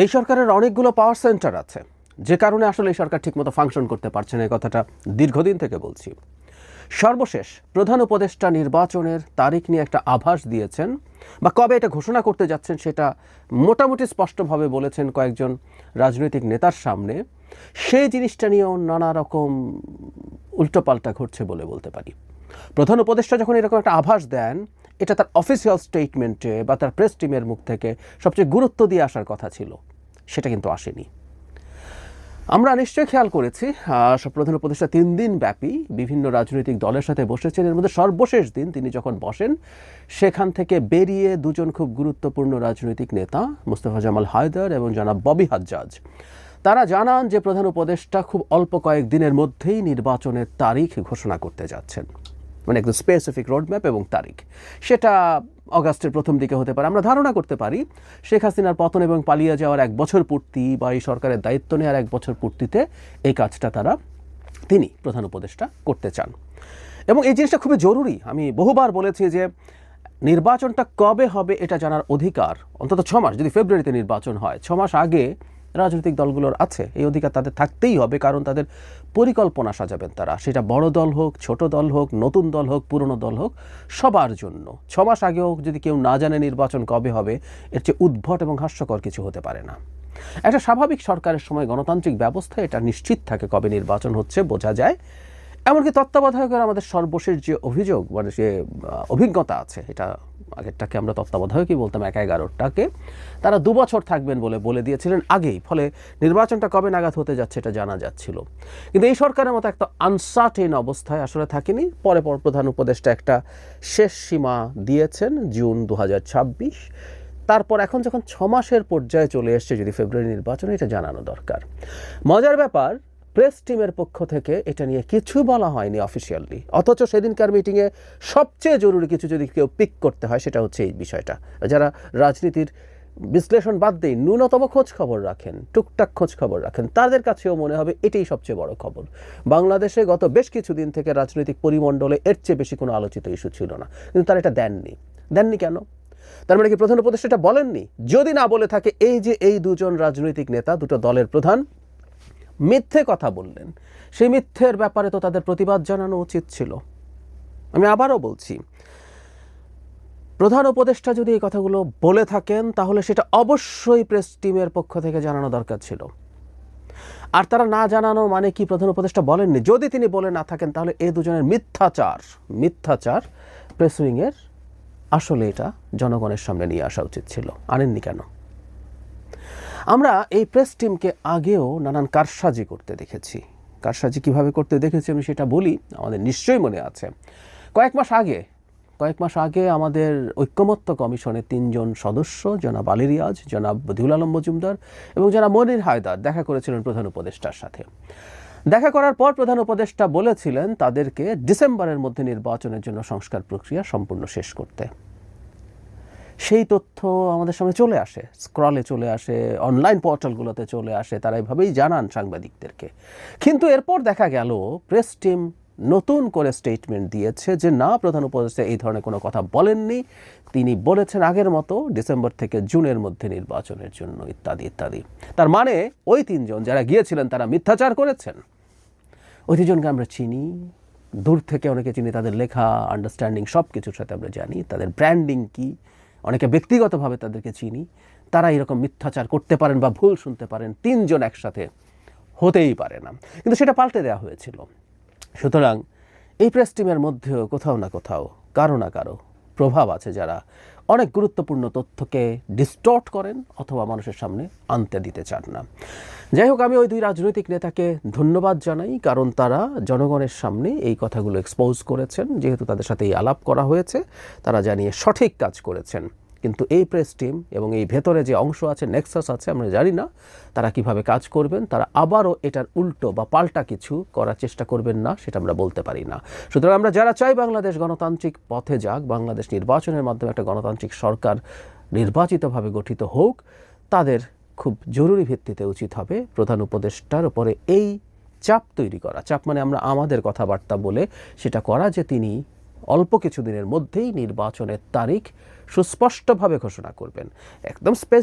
এই সরকারের অনেকগুলো পাওয়ার সেন্টার আছে। যে কারণে আসলে এই সরকার ঠিকমতো ফাংশন করতে পারছে না, এই কথাটা দীর্ঘদিন থেকে বলছি। সর্বশেষ প্রধান উপদেষ্টা নির্বাচনের তারিখ নিয়ে একটা আভাস দিয়েছেন, বা কবে এটা ঘোষণা করতে যাচ্ছেন সেটা মোটামুটি স্পষ্টভাবে বলেছেন কয়েকজন রাজনৈতিক নেতার সামনে। সেই জিনিসটা নিয়েও নানা রকম উল্টোপাল্টা ঘটছে বলে বলতে পারি। প্রধান উপদেষ্টা যখন এরকম একটা আভাস দেন এটা তার অফিসিয়াল স্টেটমেন্টে বা তার প্রেস টিমের মুখ থেকে সবচেয়ে গুরুত্ব দিয়ে আসার কথা ছিল। সেটা কিন্তু আসেনি। আমরা নিশ্চয়ই খেয়াল করেছি প্রধান উপদেষ্টা তিন দিন ব্যাপী বিভিন্ন রাজনৈতিক দলের সাথে বসেছেন। এর মধ্যে সর্বশেষ দিন তিনি যখন বসেন, সেখান থেকে বেরিয়ে দুজন খুব গুরুত্বপূর্ণ রাজনৈতিক নেতা, মুস্তফা জামাল হায়দার এবং জনাব ববি হাজ্জাজ, তারা জানান যে প্রধান উপদেষ্টা খুব অল্প কয়েক দিনের মধ্যেই নির্বাচনের তারিখ ঘোষণা করতে যাচ্ছেন। মানে একদম স্পেসিফিক রোডম্যাপ এবং তারিখ। সেটা অগাস্টের প্রথম দিকে হতে পারে। আমরা ধারণা করতে পারি, শেখ হাসিনার পতন এবং পালিয়ে যাওয়ার এক বছর পূর্তি বা এই সরকারের দায়িত্ব নেওয়ার এক বছর পূর্তিতে এই কাজটা তারা, তিনি প্রধান উপদেষ্টা করতে চান। এবং এই জিনিসটা খুবই জরুরি। আমি বহুবার বলেছি যে নির্বাচনটা কবে হবে এটা জানার অধিকার, অন্তত ছ মাস, যদি ফেব্রুয়ারিতে নির্বাচন হয়, ছ মাস আগে রাজনৈতিক দলগুলোর আছে। এই অধিকার তাদের থাকতেই হবে, কারণ তাদের পরিকল্পনা সাজাবেন তারা। সেটা বড় দল হোক, ছোট দল হোক, নতুন দল হোক, পুরনো দল হোক, সবার জন্য। ছ মাস আগে হোক যদি কেউ না জানে নির্বাচন কবে হবে, এর চেয়ে উদ্ভট এবং হাস্যকর কিছু হতে পারে না। একটা স্বাভাবিক সরকারের সময় গণতান্ত্রিক ব্যবস্থা, এটা নিশ্চিত থাকে কবে নির্বাচন হচ্ছে, বোঝা যায়। এমনকি তত্ত্বাবধায়কের আমাদের সর্বশেষ যে অভিযোগ মানে যে অভিজ্ঞতা আছে, এটা আগেরটাকে আমরা তত্ত্বাবধায়কই বলতাম, এক এগারোটাকে, তারা দু বছর থাকবেন বলে বলে দিয়েছিলেন আগেই। ফলে নির্বাচনটা কবে নাগাদ হতে যাচ্ছে এটা জানা যাচ্ছিল। কিন্তু এই সরকারের মতো একটা আনসার্টেন অবস্থায় আসলে থাকেনি। পরে পর প্রধান উপদেষ্টা একটা শেষ সীমা দিয়েছেন, জুন দু হাজার ছাব্বিশ। তারপর এখন যখন ছ মাসের পর্যায়ে চলে এসছে যদি ফেব্রুয়ারি নির্বাচনে, এটা জানানো দরকার। মজার ব্যাপার প্রেস টিমের পক্ষ থেকে এটা নিয়ে কিছু বলা হয়নি অফিসিয়ালি অথচ সেদিনকার মিটিংয়ে সবচেয়ে জরুরি কিছু যদি কেউ পিক করতে হয়, সেটা হচ্ছে এই বিষয়টা। যারা রাজনীতির বিশ্লেষণ বাদ দিয়ে ন্যূনতম খোঁজ খবর রাখেন, টুকটাক খোঁজ খবর রাখেন, তাদের কাছেও মনে হবে এটাই সবচেয়ে বড় খবর। বাংলাদেশে গত বেশ কিছুদিন থেকে রাজনৈতিক পরিমণ্ডলে এর চেয়ে বেশি কোনো আলোচিত ইস্যু ছিল না। কিন্তু তারা এটা দেননি। দেননি কেন? তার মানে কি প্রধান উপদেষ্টা বলেননি? যদি না বলে থাকে, এই যে এই দুজন রাজনৈতিক নেতা, দুটো দলের প্রধান মিথ্যে কথা বললেন। সেই মিথ্যের ব্যাপারে তো তাদের প্রতিবাদ জানানো উচিত ছিল। আমি আবারও বলছি, প্রধান উপদেষ্টা যদি এই কথাগুলো বলে থাকেন, তাহলে সেটা অবশ্যই প্রেস টিমের পক্ষ থেকে জানানো দরকার ছিল। আর তারা না জানানো মানে কি প্রধান উপদেষ্টা বলেননি? যদি তিনি বলে না থাকেন, তাহলে এই দুজনের মিথ্যাচার মিথ্যাচার প্রেস উইংয়ের আসলে এটা জনগণের সামনে নিয়ে আসা উচিত ছিল। আনেননি কেন? আমরা এই প্রেস টিমকে আগেও নানান কারসাজি করতে দেখেছি। কারসাজি কীভাবে করতে দেখেছি আমি সেটা বলি, আমাদের নিশ্চয়ই মনে আছে। কয়েক মাস আগে, কয়েক মাস আগে আমাদের ঐক্যমত্য কমিশনের তিনজন সদস্য, জনাব আলী রিয়াজ, জনাব বদিউল আলম মজুমদার এবং জনাব মনির হায়দার দেখা করেছিলেন প্রধান উপদেষ্টার সাথে। দেখা করার পর প্রধান উপদেষ্টা বলেছিলেন তাদেরকে ডিসেম্বরের মধ্যে নির্বাচনের জন্য সংস্কার প্রক্রিয়া সম্পূর্ণ শেষ করতে। সেই তথ্য আমাদের সামনে চলে আসে স্ক্রলে চলে আসে অনলাইন পোর্টালগুলোতে চলে আসে, তারা এইভাবেই জানান সাংবাদিকদেরকে। কিন্তু এরপর দেখা গেল প্রেস টিম নতুন করে স্টেটমেন্ট দিয়েছে যে, না, প্রধান উপদেষ্টা এই ধরনের কোনো কথা বলেননি। তিনি বলেছেন আগের মতো, ডিসেম্বর থেকে জুনের মধ্যে নির্বাচনের জন্য, ইত্যাদি ইত্যাদি। তার মানে ওই তিনজন যারা গিয়েছিলেন, তারা মিথ্যাচার করেছেন। ওই দুজনকে আমরা চিনি। দূর থেকে অনেকে চিনি তাদের লেখা আন্ডারস্ট্যান্ডিং সব কিছুর সাথে আমরা জানি। তাদের ব্র্যান্ডিং কি? অনেকে ব্যক্তিগতভাবে তাদেরকে চিনি, তারা এরকম মিথ্যাচার করতে পারেন বা ভুল শুনতে পারেন, তিনজন একসাথে হতেই পারে না। কিন্তু সেটা পাল্টে দেওয়া হয়েছিল। সুতরাং এই প্রেস টিমের মধ্যেও কোথাও না কোথাও কারও না কারও প্রভাব আছে যারা অনেক গুরুত্বপূর্ণ তথ্যকে ডিস্টর্ট করেন অথবা মানুষের সামনে আনতে দিতে চান না। যাই হোক, আমি ওই দুই রাজনৈতিক নেতাকে ধন্যবাদ জানাই, কারণ তারা জনগণের সামনে এই কথাগুলো এক্সপোজ করেছেন, যেহেতু তাদের সাথে এই আলাপ করা হয়েছে, তারা জানিয়ে সঠিক কাজ করেছেন। কিন্তু এই প্রেস টিম এবং এই ভেতরে যে অংশ আছে নেক্সাস আছে, আমরা জানি না তারা কীভাবে কাজ করবেন, তারা আবারও এটার উল্টো বা পাল্টা কিছু করার চেষ্টা করবেন না, সেটা আমরা বলতে পারি না। সুতরাং আমরা যারা চাই বাংলাদেশ গণতান্ত্রিক পথে যাক, বাংলাদেশ নির্বাচনের মাধ্যমে একটা গণতান্ত্রিক সরকার নির্বাচিতভাবে গঠিত হোক, তাদের খুব জরুরি ভিত্তিতে উচিত হবে প্রধান উপদেষ্টার উপরে এই চাপ তৈরি করা। চাপ মানে আমরা আমাদের কথাবার্তা বলে সেটা করা যে তিনি অল্প কিছুদিনের মধ্যেই নির্বাচনের তারিখ সুস্পষ্টভাবে ঘোষণা করবেন। একদম